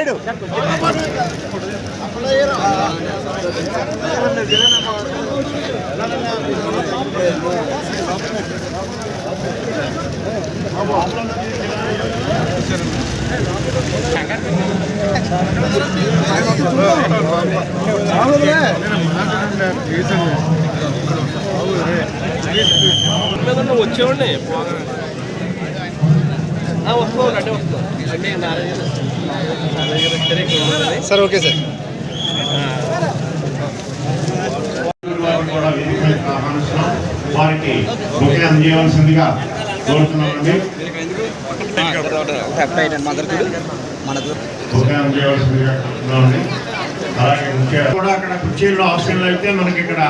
Side వచ్చేవాడిని. వస్తావు అంటే వస్తావు. అంటే నారాయణ. Sir okay sir. వారికి అందజేయవలసిందిగా కోరుతున్నామండి. అందజేయవలసిందిగా కోరుతున్నామండి. అలాగే ముఖ్య కూడా అక్కడ కుర్చీల్లో అవసరం అయితే మనకి ఇక్కడ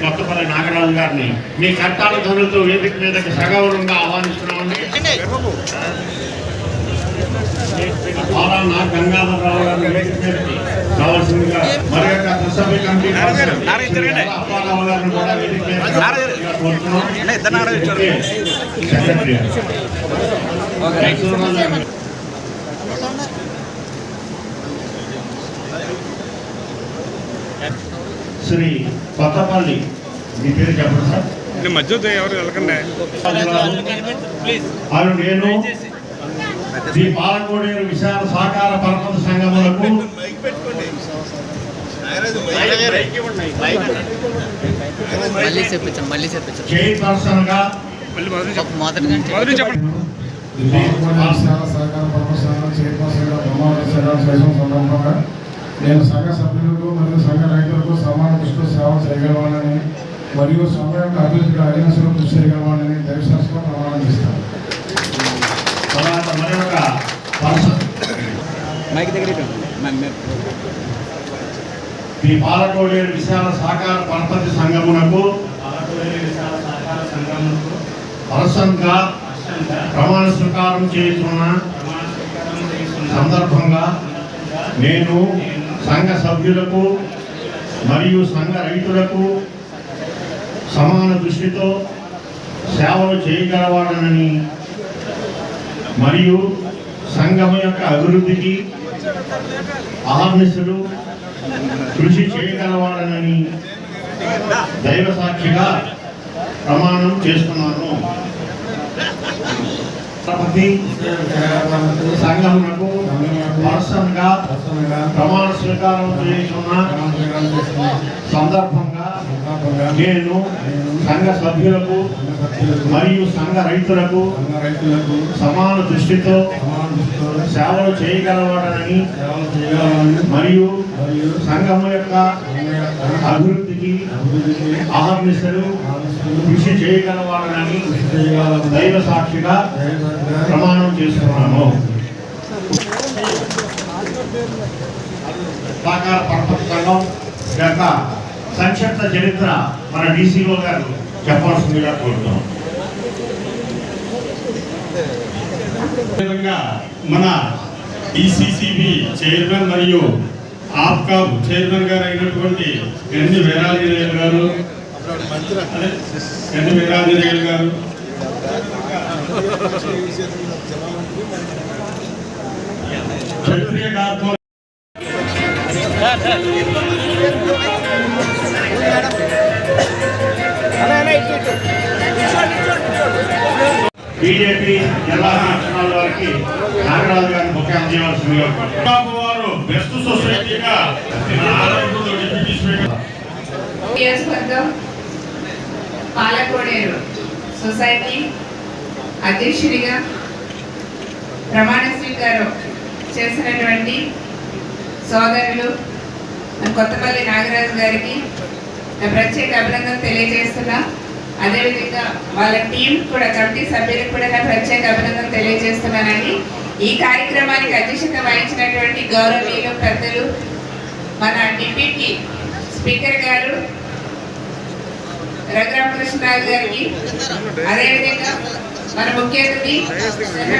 కొత్తపల్లి నాగరాజు గారిని మీ కట్టాల ధనులతో వేదిక మీదకి సగౌరవంగా ఆహ్వానిస్తున్నామండి. ఆరా నా గంగాధరరావు మరి యొక్క కమిటీ అప్పారావు గారిని కూడా. సెక్రటరీ గారు. శ్రీ కొత్తపల్లి మీ పేరు చెప్పండి సార్. మధ్యలో ఎవరు వెళ్ళకండి. నేను శ్రీ పాలకోడేరు విశాల సహకార పరపతి సంఘములకు మళ్ళీ చెప్పించాం మళ్ళీ చెప్పించాం చైర్పర్సన్గా నేను సంఘ సభ్యులకు మరియు సంఘ రైతులకు సమాన దృష్టిలో సేవ చేయగలవాలని మరియు సంఘ యొక్క అభివృద్ధికి అడిగిన కృషి చేయగలవాలని దైవశాస్త్రం ప్రమాణం చేస్తాను తర్వాత మరి ఒక పర్సన్ మైక్ దగ్గర శ్రీ పాలకోడేరు విశాల సహకార పరపతి సంఘమునకు పరసంగా ప్రమాణ స్వీకారం చేస్తున్న సందర్భంగా నేను సంఘ సభ్యులకు మరియు సంఘ రైతులకు సమాన దృష్టితో సేవలు చేయగలవాడనని మరియు సంఘం యొక్క అభివృద్ధికి ఆహర్నిశలు కృషి చేయగలవాడనని దైవ సాక్షిగా ప్రమాణం చేస్తున్నాను. సంఘమునకు పర్సన్గా ప్రమాణ స్వీకారం చేస్తున్న సందర్భంగా నేను సంఘ సభ్యులకు మరియు సంఘ రైతులకు రైతులకు సమాన దృష్టితో సేవలు చేయగలవాడనని మరియు సంఘం యొక్క అభివృద్ధికి అహర్నిశలు కృషి చేయగలవాడనని దైవ సాక్షిగా ప్రమాణం చేస్తున్నాను. సహకార పరపతి సంఘం యొక్క సంక్షిప్త చరిత్ర మన డీసీఓ గారు చెప్పాల్సిందిగా కోరుతాం మన డిసిసిబి చైర్మన్ మరియు ఆప్కాబ్ చైర్మన్ గారు అయినటువంటి ఎన్ని వీరాంజనేయులు గారు? ఎన్ని గండి వీరాంజనేయులు గారు? క్షత్రియ కార్పొరేషన్ బీజేపీ జిల్లా అధ్యక్షురాల వారికి నాగరాజు గారిని ముఖ్య అందజేయవలసిందిగా బాబు వారు బెస్ట్ సొసైటీగా నియోజకవర్గం పాలకోడేరు సొసైటీ అధ్యక్షుడిగా ప్రమాణ స్వీకారం చేసినటువంటి సోదరులు కొత్తపల్లి నాగరాజు గారికి నా ప్రత్యేక అభినందన తెలియజేస్తున్నా. అదేవిధంగా వాళ్ళ టీం కూడా కమిటీ సభ్యులకు కూడా నా ప్రత్యేక అభినందన తెలియజేస్తున్నానండి. ఈ కార్యక్రమానికి అధ్యక్షత వహించినటువంటి గౌరవనీయులు పెద్దలు మన డిప్యూటీ స్పీకర్ గారు రఘురామకృష్ణరాజు గారికి అదేవిధంగా మన ముఖ్య అతిథి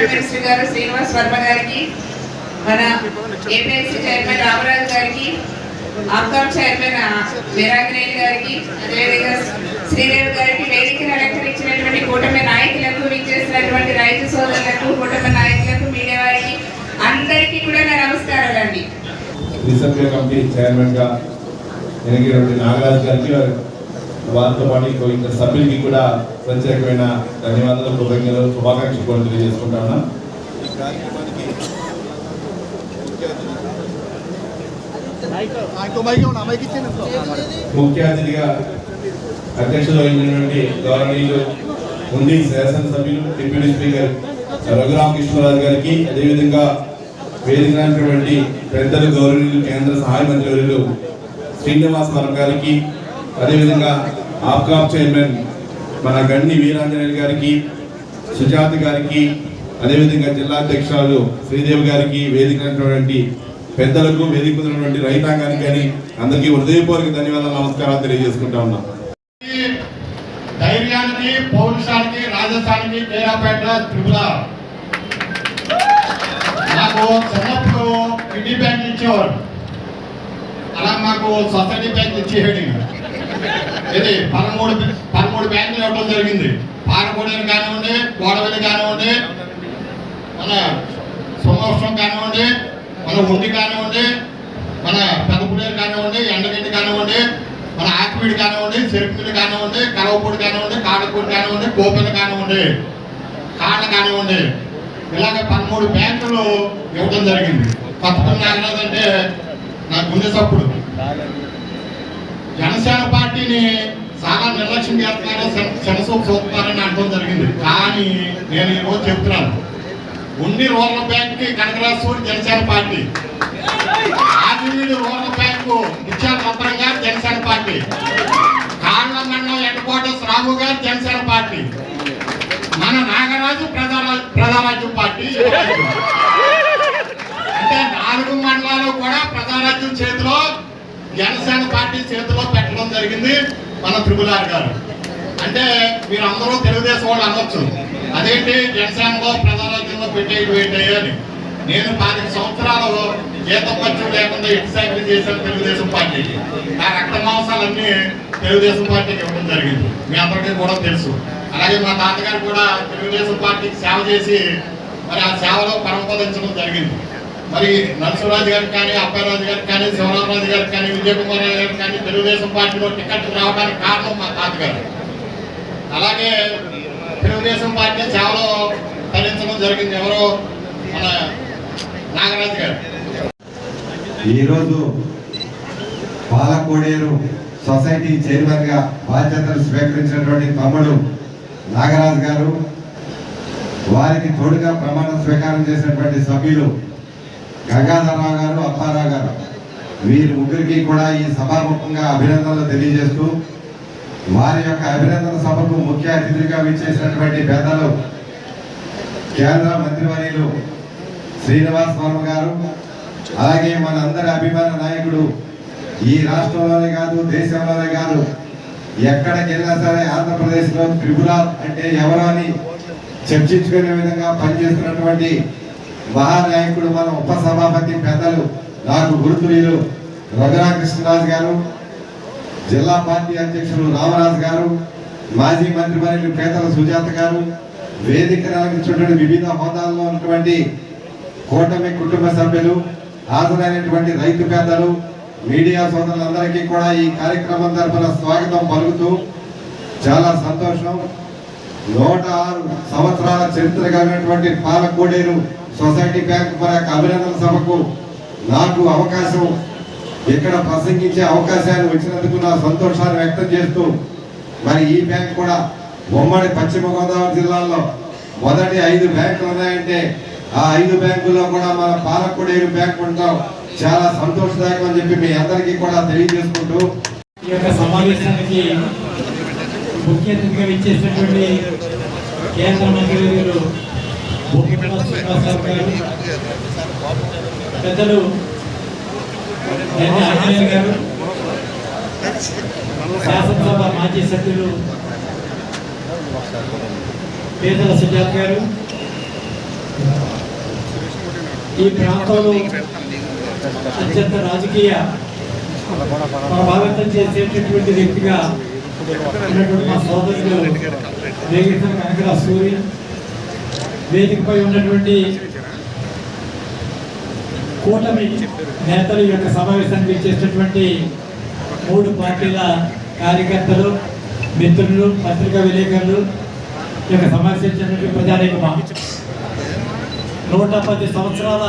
మినిస్టర్ గారు శ్రీనివాస్ వర్మ గారికి మన ఏపీఎస్సీ చైర్మన్ రామరాజు గారికి ఆప్కామ్ చైర్మన్ వీరాంజనేయులు గారికి అదేవిధంగా శ్రీదేవి గారికి వేదికను అలంకరించినటువంటి కూటమి నాయకులకు విచ్చేసినటువంటి రైతు సోదరులకు కూటమి నాయకులకు మీడియా వారికి అందరికీ కూడా నా నమస్కారాలండి రీసెంట్గా కమిటీ చైర్మన్గా ఎన్నికైనటువంటి నాగరాజు గారికి వారితో పాటు ఇంకో ఇద్దరు సభ్యులకి కూడా ప్రత్యేకమైన ధన్యవాదాలు కృతజ్ఞతలు శుభాకాంక్షలు కూడా తెలియజేసుకుంటా ఉన్నాం. ఈ కార్యక్రమానికి ముఖ్య అతిథిగా అధ్యక్షత వహించినటువంటి గౌరవనీయులు ఉండి శాసనసభ్యులు డిప్యూటీ స్పీకర్ రఘురామకృష్ణరాజు గారికి అదేవిధంగా వేదికైనటువంటి పెద్దలు గౌరవనీయులు కేంద్ర సహాయ మంత్రులు శ్రీనివాస్ వర్మ గారికి అదేవిధంగా ఆప్కాప్ చైర్మన్ మన గండి వీరాంజనేయులు గారికి సుజాత గారికి అదేవిధంగా జిల్లా అధ్యక్షురాలు శ్రీదేవి గారికి వేదికటువంటి పెద్దలకు వేదిక రైతాంగానికి కానీ అందరికీ హృదయపూర్వక ధన్యవాదాలు నమస్కారాలు తెలియజేసుకుంటా ఉన్నాం. రాష్ట్రానికి పౌరుషానికి రాజస్థానికి పేరాపేట త్రిపుల నాకు చిన్నప్పుడు కిడ్నీ బ్యాంక్ ఇచ్చేవారు. అలా మాకు సొసైటీ బ్యాంక్ ఇచ్చేసాడు ఇది పదమూడు పదమూడు బ్యాంకులు ఇవ్వడం జరిగింది. పారకూడని కానివ్వండి గోడవల్లి కానివ్వండి మన సోమవృషం కానివ్వండి మన ఉండి కానివ్వండి మన పెదపుడేరు కానివ్వండి ఎండగడ్డి కానివ్వండి మన ఆత్మీయుడు కానివ్వండి చెరుకుమిల్లి కానివ్వండి కరవపూడి కానివ్వండి కాడపూడి కానివ్వండి కోపలు కానివ్వండి కాళ్ళ కానివ్వండి. ఇలాగ పదమూడు బ్యాంకులు ఇవ్వడం జరిగింది. పథకం నాగరాజు అంటే నా గుండె సప్పుడు. జనసేన పార్టీని చాలా నిర్లక్ష్యం చేస్తున్నారో శనసూపు చూస్తున్నారని అనడం జరిగింది. కానీ నేను ఈరోజు చెప్తున్నాను. ఉండి రూరల్ బ్యాంక్కి Kanakaraju Janasena party. Adiveedu rural bank ఇచ్చాల మంత్రం గారు జనసేన పార్టీ. కాళ్ళ మండలం హెడ్ క్వార్టర్స్ రాఘు గారు జనసేన పార్టీ. మన నాగరాజు ప్రధాన ప్రజారాజ్యం పార్టీ. అంటే నాలుగు మండలాలు కూడా ప్రజారాజ్యం చేతిలో జనసేన పార్టీ చేతిలో పెట్టడం జరిగింది మన త్రిపులార్ గారు. అంటే మీరు అందరూ తెలుగుదేశం వాళ్ళు అనొచ్చు. అదేంటి? జనసేనలో ప్రజారాజ్యంలో పెట్టేయడం ఏంటి అని. నేను పాతిక సంవత్సరాలు జీతం ఖర్చు లేకుండా ఇటు సైకిల్ చేశాను తెలుగుదేశం పార్టీకి. నా రక్త మాంసాలన్నీ తెలుగుదేశం పార్టీకి ఇవ్వడం జరిగింది. మీ అందరికీ కూడా తెలుసు. అలాగే మా తాతగారు కూడా తెలుగుదేశం పార్టీకి సేవ చేసి మరి ఆ సేవలో పరమపదించడం జరిగింది. మరి నరసింహరాజు గారికి కానీ అప్పారాజు గారికి కానీ శివరామరాజు గారికి కానీ విజయకుమార్ రాజు గారికి కానీ తెలుగుదేశం పార్టీలో టికెట్ రావడానికి కారణం మా తాతగారు. అలాగే తెలుగుదేశం పార్టీ సేవలో తరించడం జరిగింది. ఎవరో మన నాగరాజు గారు. ఈరోజు పాలకోడేరు సొసైటీ చైర్మన్గా బాధ్యతలు స్వీకరించినటువంటి తమ్ముడు నాగరాజు గారు వారికి తోడుగా ప్రమాణ స్వీకారం చేసినటువంటి సభ్యులు గంగాధరరావు గారు అప్పారావు గారు. వీరి ముగ్గురికి కూడా ఈ సభాముఖంగా అభినందనలు తెలియజేస్తూ వారి యొక్క అభినందన సభకు ముఖ్య అతిథిగా విచ్చేసినటువంటి పెద్దలు కేంద్ర మంత్రివర్యులు శ్రీనివాస్ వర్మ గారు అలాగే మన అందరి అభిమాన నాయకుడు ఈ రాష్ట్రంలోనే కాదు దేశంలోనే కాదు ఎక్కడికి వెళ్ళినా సరే ఆంధ్రప్రదేశ్లో త్రిపుర అంటే ఎవరో అని చర్చించుకునే విధంగా పనిచేస్తున్నటువంటి మహానాయకుడు మన ఉపసభాపతి పెద్దలు నాకు గురుతులు రఘురామకృష్ణరాజు గారు. జిల్లా పార్టీ అధ్యక్షులు రామరాజు గారు మాజీ మంత్రి మరియు పేదల సుజాత గారు వేదిక అలంకరించినటువంటి వివిధ హోదాల్లో ఉన్నటువంటి కూటమి కుటుంబ సభ్యులు హాజరైనటువంటి రైతు పెద్దలు మీడియా సోదరులందరికీ కూడా ఈ కార్యక్రమం తరఫున స్వాగతం పలుకుతూ చాలా సంతోషం. నూట ఆరు సంవత్సరాల చరిత్ర కలిగినటువంటి పాలకోడేరు సొసైటీ బ్యాంక్ మన అభినందన సభకు నాకు అవకాశం ఇక్కడ ప్రసంగించే అవకాశాన్ని వచ్చినందుకు నా సంతోషాన్ని వ్యక్తం చేస్తూ మరి ఈ బ్యాంక్ కూడా ఉమ్మడి పశ్చిమ గోదావరి జిల్లాలో మొదటి ఐదు బ్యాంకులు ఉన్నాయంటే ఆ ఐదు బ్యాంకుల్లో కూడా మన పాలకొడేరు బ్యాంక్ ఉండటం చాలా సంతోషదాయకం అని చెప్పి మీ అందరికీ కూడా తెలియజేసుకుంటూ ఈ యొక్క సమావేశానికి ముఖ్య అతిథిగా ఇచ్చేసినటువంటి కేంద్ర మంత్రి గారు పెద్దలు ఎన్ ఆంజనేయులు గారు శాసనసభ మాజీ సభ్యులు పేదల సుజాత్ గారు. ఈ ప్రాంతంలో అత్యంత రాజకీయ ప్రభావితం చేసేటటువంటి వ్యక్తిగా ఉన్నటువంటి మా సోదరులు వేగిత వెంకట సూర్య. వేదికపై ఉన్నటువంటి కూటమి నేతలు ఈ యొక్క సమావేశానికి చేసినటువంటి మూడు పార్టీల కార్యకర్తలు మిత్రులు పత్రికా విలేకరులు ఈ యొక్క సమావేశించినటువంటి ప్రజానీకమా నూట పది సంవత్సరాల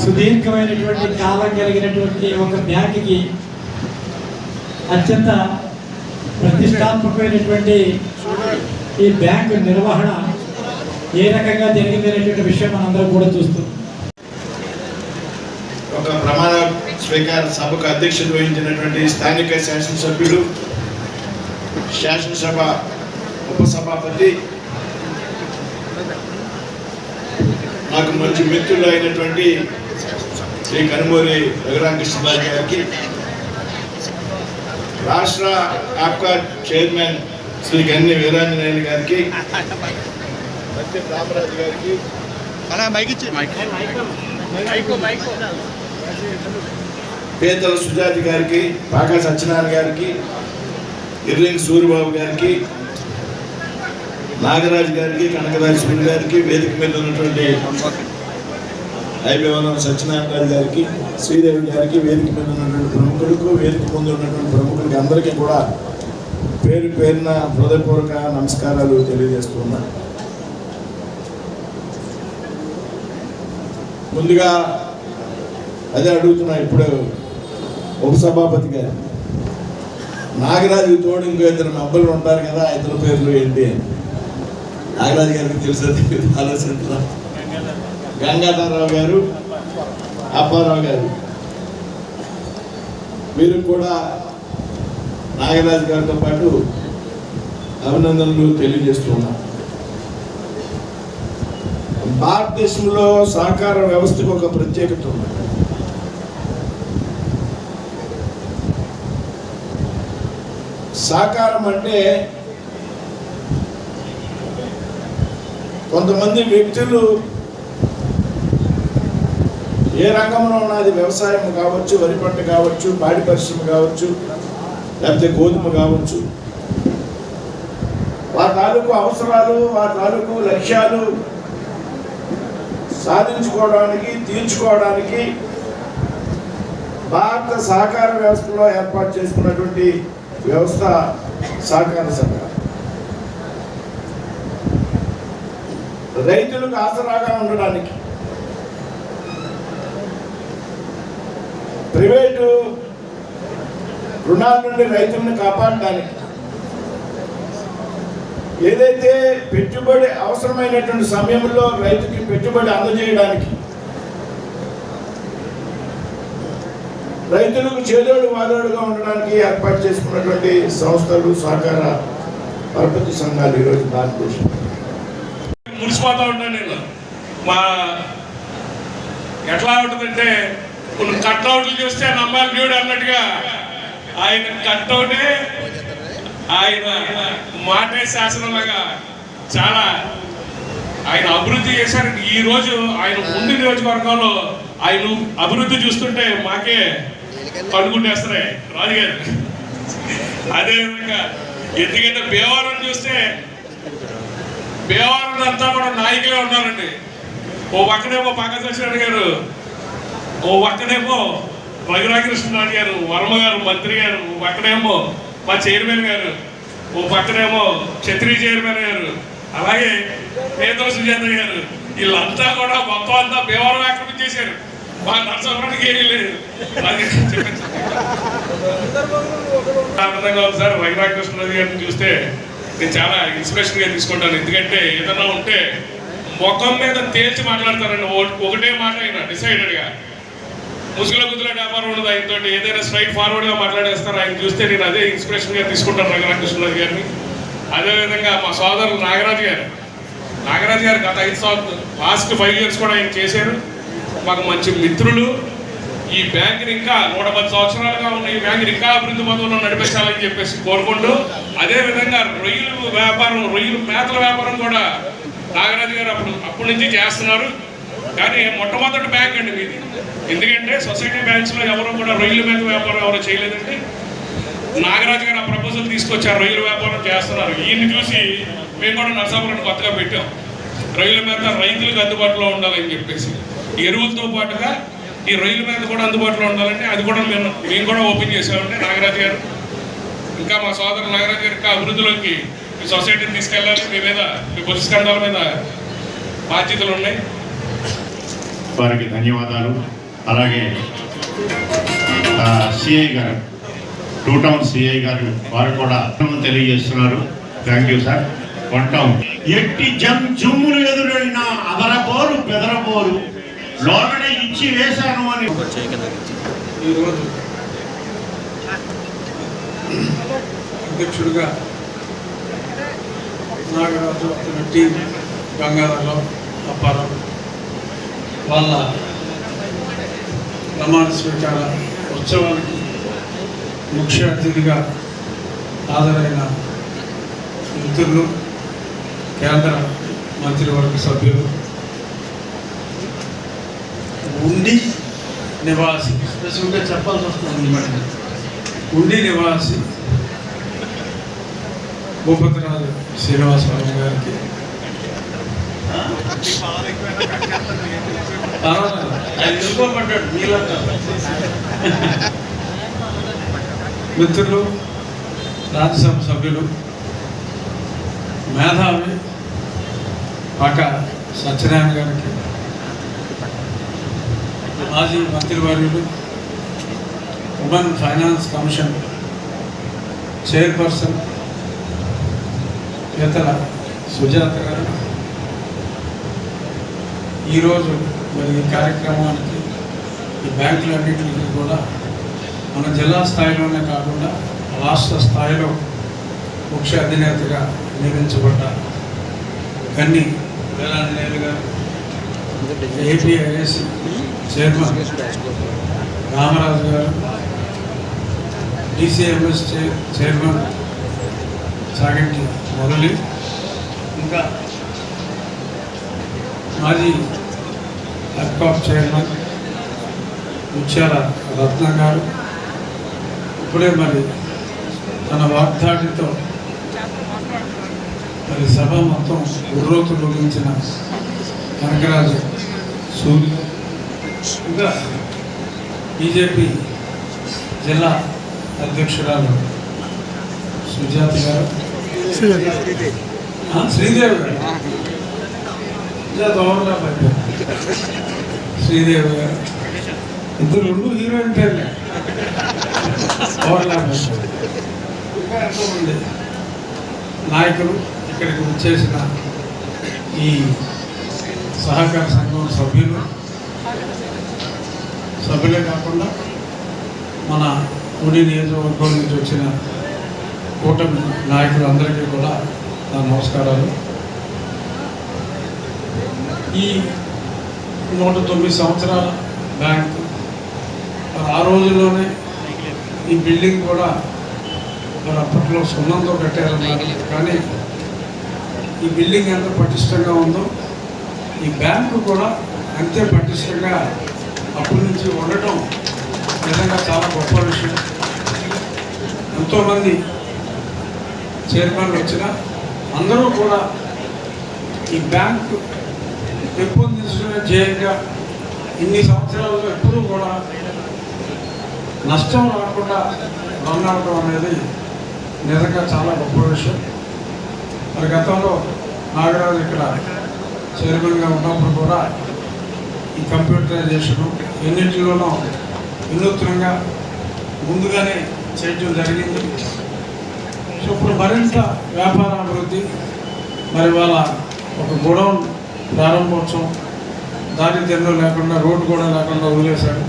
సుదీర్ఘమైనటువంటి కాలం కలిగినటువంటి ఒక బ్యాంకుకి అత్యంత ప్రతిష్టాత్మకమైనటువంటి ఈ బ్యాంకు నిర్వహణ ఏ రకంగా జరిగిందనేటువంటి విషయం మనందరం కూడా చూస్తాం ఒక ప్రమాణ స్వీకార సభకు అధ్యక్షత వహించినటువంటి స్థానిక శాసనసభ్యులు శాసనసభ ఉపసభాపతి నాకు మంచి మిత్రులు అయినటువంటి శ్రీ కనుమూరి రఘురామకృష్ణరాజు గారికి రాష్ట్ర ఆప్కార్ చైర్మన్ శ్రీ గన్ని వీరాంజనేయులు గారికి సత్యం రామరాజు గారికి. పేదల సుజాతి గారికి పాకా సత్యనారాయణ గారికి ఇర్రింగ్ సూరిబాబు గారికి నాగరాజు గారికి కనకరాజు గారికి వేదిక మీద ఉన్నటువంటి ఐబీవనం సత్యనారాయణ గారికి శ్రీదేవి గారికి వేదిక మీద ఉన్నటువంటి ప్రముఖులకు వేదిక ముందు ఉన్నటువంటి ప్రముఖులకి అందరికీ కూడా పేరు పేరున హృదయపూర్వక నమస్కారాలు తెలియజేస్తున్నా ముందుగా అదే అడుగుతున్నా ఇప్పుడు ఉపసభాపతి గారు. నాగరాజు తోడు ఇంకో ఇద్దరు అబ్బాయిలు ఉంటారు కదా ఇతర పేర్లు ఏంటి అని. నాగరాజు గారికి తెలుసు ఆలోచన గంగాధరరావు గారు అప్పారావు గారు. మీరు కూడా నాగరాజు గారితో పాటు అభినందనలు తెలియజేస్తున్నారు భారతదేశంలో సహకార వ్యవస్థకు ఒక ప్రత్యేకత ఉంది. సహకారం అంటే కొంతమంది వ్యక్తులు ఏ రంగంలో ఉన్నది వ్యవసాయం కావచ్చు వరి పంట కావచ్చు పాడి పరిశ్రమ కావచ్చు లేకపోతే గోధుమ కావచ్చు. వారి తాలూకు అవసరాలు వారి తాలూకు లక్ష్యాలు సాధించుకోవడానికి తీర్చుకోవడానికి భారత సహకార వ్యవస్థలో ఏర్పాటు చేసుకున్నటువంటి వ్యవస్థ సహకార సంఘం రైతులకు ఆసరాగా ఉండడానికి ప్రైవేటు రుణాల నుండి రైతులను కాపాడడానికి ఏదైతే పెట్టుబడి అవసరమైనటువంటి సమయంలో రైతుకి పెట్టుబడి అందజేయడానికి రైతులకు చేదోడు వాదోడుగా ఉండడానికి ఏర్పాటు చేసుకున్నటువంటి సంస్థలు సహకార పరపతి సంఘాలు ఈరోజు భారతదేశం. మురిసిపోతా ఉంటాను నేను. మా ఎట్లా ఉంటుందంటే కొన్ని కట్అవుట్లు చూస్తే నమ్మాలి దేవుడు అన్నట్టుగా ఆయన కట్అవుటే ఆయన మాటే శాసనంలాగా చాలా ఆయన అభివృద్ధి చేశారు. ఈ రోజు ఆయన ముందు నియోజకవర్గంలో ఆయన అభివృద్ధి చూస్తుంటే మాకే కడుగుంటేస్తున్నాయి రాజుగారు అదేవిధంగా ఎందుకంటే భీమవరం చూస్తే భీమవరం అంతా కూడా నాయకులే ఉన్నారండి. ఓ పక్కనేమో పక్కన గారు ఓ పక్కనేమో రఘురాకృష్ణరాజు గారు వర్మ గారు మంత్రి గారు ఓ పక్కనేమో మా చైర్మన్ గారు ఓ పక్కనేమో క్షత్రియ చైర్మన్ గారు అలాగే పేదల సుజాత గారు వీళ్ళంతా కూడా మొత్తం అంతా భీమవరం ఆక్రమించేశారు. మా నరసవరానికి ఏమీ లేదు. ఆనందంగా ఉంది సార్ రఘురాకృష్ణరాజు గారిని చూస్తే నేను చాలా ఇన్స్పిరేషన్గా తీసుకుంటాను. ఎందుకంటే ఏదన్నా ఉంటే ముఖం మీద తేల్చి మాట్లాడతారండి. ఒకటే మాట అయినా డిసైడెడ్గా ముసుగుల గుద్దుల వ్యాపారం ఉండదు. ఆయనతో ఏదైనా స్ట్రైట్ ఫార్వర్డ్గా మాట్లాడేస్తారు. ఆయన చూస్తే నేను అదే ఇన్స్పిరేషన్గా తీసుకుంటాను రఘురామకృష్ణరాజు గారిని. అదేవిధంగా మా సోదరులు నాగరాజు గారు. నాగరాజు గారు గత ఐదు సంవత్సరాలు లాస్ట్ ఫైవ్ ఇయర్స్ కూడా ఆయన చేశారు. మాకు మంచి మిత్రులు. ఈ బ్యాంకుని ఇంకా నూట పది సంవత్సరాలుగా ఉన్న ఈ బ్యాంకుని ఇంకా అభివృద్ధి పథంలో నడిపించాలని చెప్పేసి కోరుకుంటూ అదే విధంగా రొయ్యలు వ్యాపారం రొయ్యలు మేతల వ్యాపారం కూడా నాగరాజు గారు అప్పుడు అప్పటి నుంచి చేస్తున్నారు. కానీ మొట్టమొదటి బ్యాంక్ అండి మీది. ఎందుకంటే సొసైటీ బ్యాంక్స్లో ఎవరు కూడా రొయ్యల మేత వ్యాపారం ఎవరు చేయలేదండి. నాగరాజు గారు ఆ ప్రపోజల్ తీసుకొచ్చారు రొయ్యల వ్యాపారం చేస్తున్నారు. ఈయన్ని చూసి మేము కూడా నరసాపురం కొత్తగా పెట్టాం. రొయ్యల మీద రైతులకు అందుబాటులో ఉండాలని చెప్పేసి. ఎరువులతో పాటుగా ఈ రొయ్యల మీద కూడా అందుబాటులో ఉండాలంటే అది కూడా మేము మేము కూడా ఓపెన్ చేసామంటే నాగరాజు గారు. ఇంకా మా సోదరు నాగరాజు గారు ఇంకా అభివృద్ధిలోకి మీ సొసైటీని తీసుకెళ్ళాలి. మీ మీద మీ పురస్కంధాల మీద బాధ్యతలు ఉన్నాయి. వారికి ధన్యవాదాలు. అలాగే సిఐ గారు టూ టౌన్ సిఐ గారు వారు కూడా తెలియజేస్తున్నారు. Thank you sir one town ఎట్టి జం జుమ్ములు ఎదురైన అదరపోరు బెదరపోరు లోపల ఇచ్చి వేశాను అని. ఈరోజు అధ్యక్షుడిగా నాగరాజు అతని టీం గంగాధరరావు అప్పారావు. వాళ్ళ ప్రమాణ స్వీకార ఉత్సవానికి ముఖ్య అతిథిగా హాజరైన మిత్రులు కేంద్ర మంత్రివర్గ సభ్యులు ఉండి నివాసి. స్పెసిఫిక్గా చెప్పాల్సి వస్తుంది మరి ఉండి నివాసి. భూపతిరాజు శ్రీనివాసరావు గారికి పర్వాలేదు. మిత్రులు రాజ్యసభ సభ్యులు మేధావి పాక సత్యనారాయణ గారికి మాజీ మంత్రివర్యులు ఉమెన్ ఫైనాన్స్ కమిషన్ చైర్పర్సన్ ఇతర సుజాత గారు ఈరోజు మరి ఈ కార్యక్రమానికి ఈ బ్యాంకులన్నింటికి కూడా మన జిల్లా స్థాయిలోనే కాకుండా రాష్ట్ర స్థాయిలో ముఖ్య అధినేతగా నియమించబడ్డ కన్ని వేలాంజనేయులు గారు ఏపీఐఎస్ చైర్మన్ రామరాజు గారు డిసిఎంఎస్ చైర్మన్ సాగంటి మురళి ఇంకా మాజీ అప్కాప్ చైర్మన్ ముత్యాల రత్న గారు. ఇప్పుడే మరి తన వాగ్దాటితో మరి సభ మొత్తం ఉర్రోతులోగించిన కనకరాజు సూర్య. ఇంకా బీజేపీ జిల్లా అధ్యక్షురాలు సుజాత గారు. శ్రీదేవి గారు. సుజాత ఓవర్లాప్ అయిపోయింది శ్రీదేవి గారు. ఇద్దరు రెండు హీరోయిన్ పేర్లే ఇంకా ఎంతోమంది నాయకులు ఇక్కడికి వచ్చేసిన ఈ సహకార సంఘం సభ్యులు. సభ్యులే కాకుండా మన ఉడి నియోజకవర్గం నుంచి వచ్చిన కూటమి నాయకులందరికీ కూడా నా నమస్కారాలు. ఈ నూట తొమ్మిది సంవత్సరాల బ్యాంకు. ఆ రోజుల్లోనే ఈ బిల్డింగ్ కూడా మరి అప్పట్లో సున్నంతో కట్టారన్నారు కానీ ఈ బిల్డింగ్ ఎంత పటిష్టంగా ఉందో ఈ బ్యాంకు కూడా అంతే పటిష్టంగా అప్పటి నుంచి ఉండటం నిజంగా చాలా గొప్ప విషయం. ఎంతోమంది చైర్మన్లు వచ్చిన అందరూ కూడా ఈ బ్యాంకు పెంపొందించడమే ధ్యేయంగా ఇన్ని సంవత్సరాల్లో ఎప్పుడూ కూడా నష్టం రాకుండా రన్ అవడం అనేది నిజంగా చాలా గొప్ప విషయం. మరి గతంలో నాగరాజు ఇక్కడ చైర్మన్గా ఉన్నప్పుడు కూడా ఈ కంప్యూటరైజేషను ఎన్నింటిలోనూ వినూత్నంగా ముందుగానే చేయడం జరిగింది. సో ఇప్పుడు మరింత వ్యాపార అభివృద్ధి మరి వాళ్ళ ఒక గొడౌన్ ప్రారంభోత్సవం. దారి తెల్లు లేకుండా రోడ్డు కూడా లేకుండా వదిలేశాడు.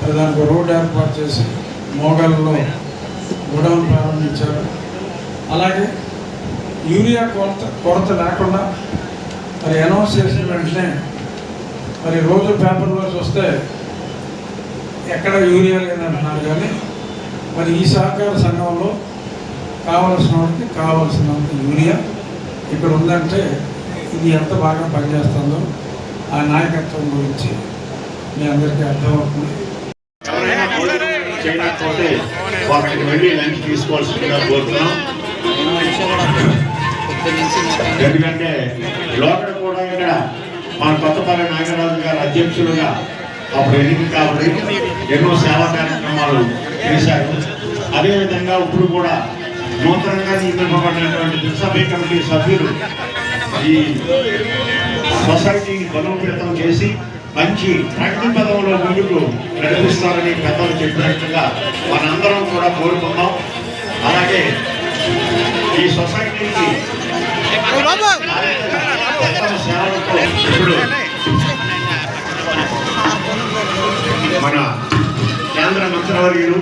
మరి దానికి రోడ్డు ఏర్పాటు చేసి మోగాల్లో గొడవలు ప్రారంభించారు. అలాగే యూరియా కొరత కొరత లేకుండా మరి అనౌన్స్ చేసిన వెంటనే మరి రోజు పేపర్లో చూస్తే ఎక్కడ యూరియా లేదంటున్నారు కానీ మరి ఈ సహకార సంఘంలో కావలసిన వాటికి కావలసినంత యూరియా ఇక్కడ ఉందంటే ఇది ఎంత బాగా పనిచేస్తుందో ఆ నాయకత్వం గురించి మీ అందరికీ అర్థమవుతుంది. చేయకపోతే వాళ్ళకి వెళ్ళి లంచ్ తీసుకోవాల్సిందిగా కోరుతున్నాం. ఎందుకంటే లోపల కూడా ఇక్కడ మన కొత్తపల్లి నాగరాజు గారు అధ్యక్షులుగా అప్పుడు ఎన్నిక కాబట్టి ఎన్నో సేవా కార్యక్రమాలు చేశారు. అదేవిధంగా ఇప్పుడు కూడా నూతనంగా నియమింపబడినటువంటి దుర్సభ్య కమిటీ సభ్యులు ఈ సొసైటీని బలోపేతం చేసి మంచి ప్రగతి పదంలో ముందుకు నడిపిస్తారని పెద్దలు చెప్పినట్టుగా మనందరం కూడా కోరుకుందాం. అలాగే ఈ సొసైటీకి ఇప్పుడు మన కేంద్ర మంత్రివర్యులు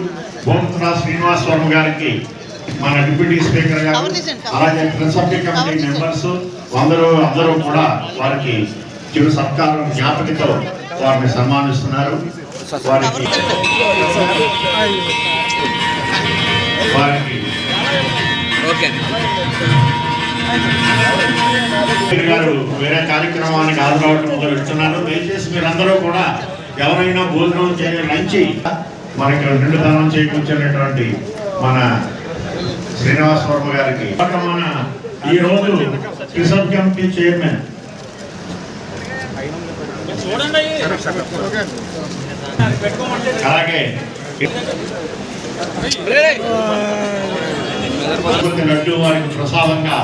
శ్రీనివాస్ వర్మ గారికి మన డిప్యూటీ స్పీకర్ గారు అలాగే ప్రిన్సిపల్ కమిటీ మెంబర్స్ అందరూ అందరూ కూడా వారికి చిరు సత్కారం జ్ఞాపకతో వారిని సన్మానిస్తున్నారు. వారికి గారు వేరే కార్యక్రమానికి హాజరవడం మొదలు పెడుతున్నారు దయచేసి మీరందరూ కూడా ఎవరైనా భోజనం చేయ లంచ్ మనకి రెండు దానం చేకూర్చినటువంటి మన శ్రీనివాస్ వర్మ గారికి. మన ఈ రోజు రిసర్వ్ కమిటీ చైర్మన్. అలాగే. లడ్డు వారికి ప్రసాదంగా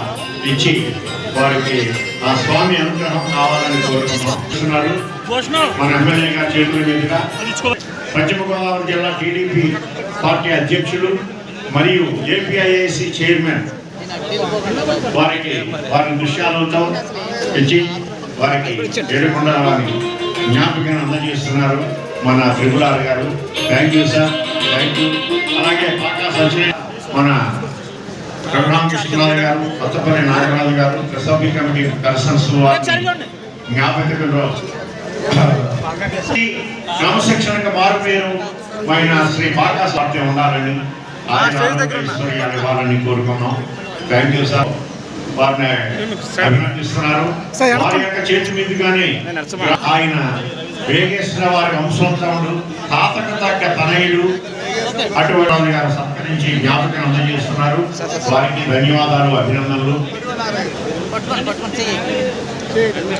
ఇచ్చి వారికి ఆ స్వామి అనుగ్రహం కావాలని కోరుకుంటున్నారు మన ఎమ్మెల్యే గారి చేతుల మీదుగా పశ్చిమ గోదావరి జిల్లా టీడీపీ పార్టీ అధ్యక్షులు మరియు ఏపీఐఏసి చైర్మన్ వారికి వారి దృశ్యాలతో తెచ్చి వారికి ఏడుకొండ వారి జ్ఞాపికను అందజేస్తున్నారు మన త్రిపులార్ గారు. Thank you sir thank you అలాగే పాకా సచిన్ మన రఘురామకృష్ణరాజు గారు కొత్తపల్లి నాగరాజు గారు ప్రసభ్య కమిటీ పర్సన్స్ జ్ఞాపకలో క్రమశిక్షణకు మారుపేరు పైన శ్రీ పాకా సాధ్యం ఉండాలని ఆయన ఇవ్వాలని కోరుకున్నాం. Thank you sir. వారిని అభినందిస్తున్నారు. వారి యొక్క చేతి మీదుగానే ఆయన వేగేశ్వర వారి వంశోత్తముడు తాతకు తగ్గ తనయుడు అటువంటి గారు సత్కరించి జ్ఞాపకం అందజేస్తున్నారు. వారికి ధన్యవాదాలు అభినందనలు.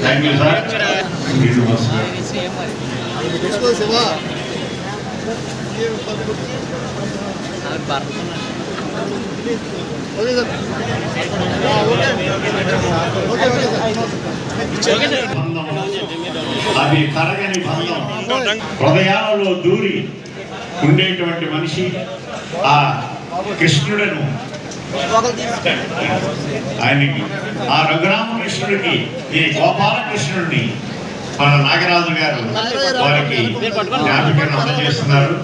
Thank you sir. శ్రీనివాస్ గారు. బంధం అది తరగని బంధం హృదయాలలో దూరి ఉండేటువంటి మనిషి ఆ కృష్ణుడను ఆయనకి ఆ రఘురామకృష్ణుడికి ఈ గోపాలకృష్ణుడిని మన నాగరాజు గారు వారికి జ్ఞాపకం అందజేస్తున్నారు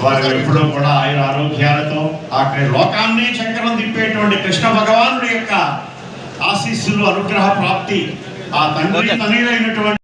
వారు ఎప్పుడూ కూడా ఆయన ఆరోగ్యాలతో అక్కడి లోకాన్ని చక్రం తిప్పేటువంటి కృష్ణ భగవానుడి యొక్క ఆశీస్సులు అనుగ్రహ ప్రాప్తి ఆ తండ్రి తనయులైనటువంటి